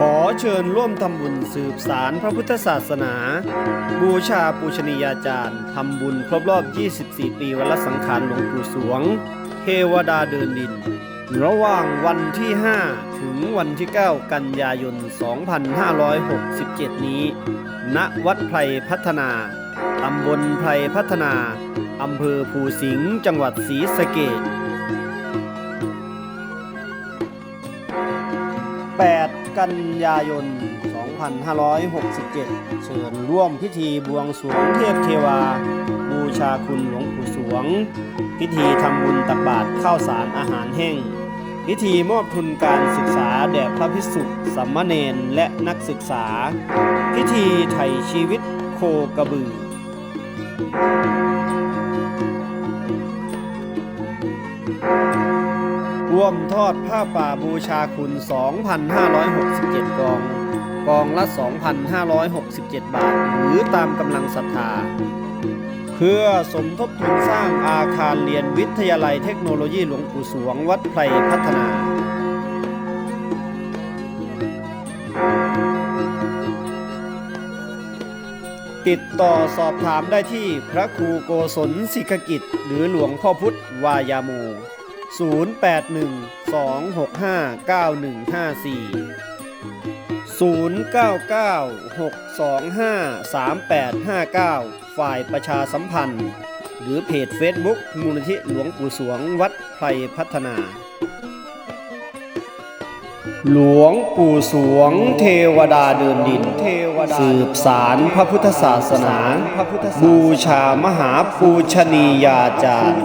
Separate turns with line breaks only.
ขอเชิญร่วมทำบุญสืบสารพระพุทธศาสนา บูชาปูชนียาจารย์ทำบุญครบรอบ 24 ปีวันละสังขารหลวงปู่สวง เทวดาเดินดิน ระหว่างวันที่ 5 ถึงวันที่ 9 กันยายน 2567 นี้ ณ วัดไพรพัฒนา ตำบลไพรพัฒนา อำเภอภูสิงห์ จังหวัดศรีสะเกษ8 กันยายน 2567 เชิญร่วมพิธีบวงสรวงเทพเทวา บูชาคุณหลวงปู่สวง พิธีทำบุญตักบาตรข้าวสารอาหารแห้ง พิธีมอบทุนการศึกษาแด่พระภิกษุสัมมเนนและนักศึกษา พิธีไถ่ชีวิตโคกระบือ ร่วมทอดผ้าป่าบูชาคุณ 2,567 กอง กองละ 2,567 บาท หรือตามกำลังศรัทธา เพื่อสมทบทุนสร้างอาคารเรียนวิทยาลัยเทคโนโลยีหลวงปู่สวงวัดไพรพัฒนาติดต่อสอบถามได้ที่พระครูโกศลสิกกิจ หรือหลวงพ่อพุทธวายาโม 0812659154ฝ่ายประชาสัมพันธ์ หรือเพจ Facebook มูลนิธิหลวงปู่สวงวัดไพรพัฒนา หลวงปู่สวงเทวดาเดินดินสืบสารพระพุทธศาสนา บูชามหาปูชนียาจารย์